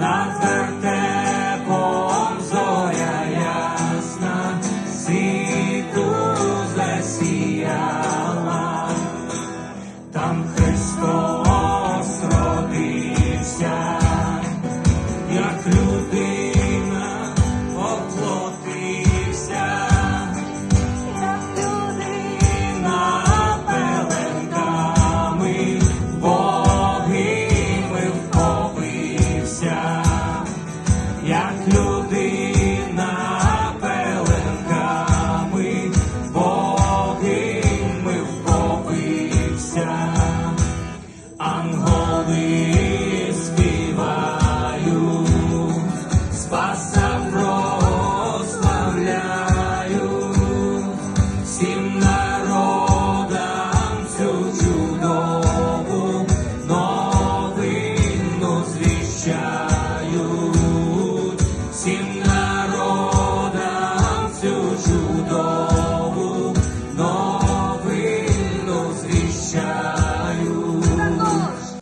над вертепом ясна, світу засіяла, там Христос як люди. Людина пеленками, Богими вхопився, анголи співають, спаса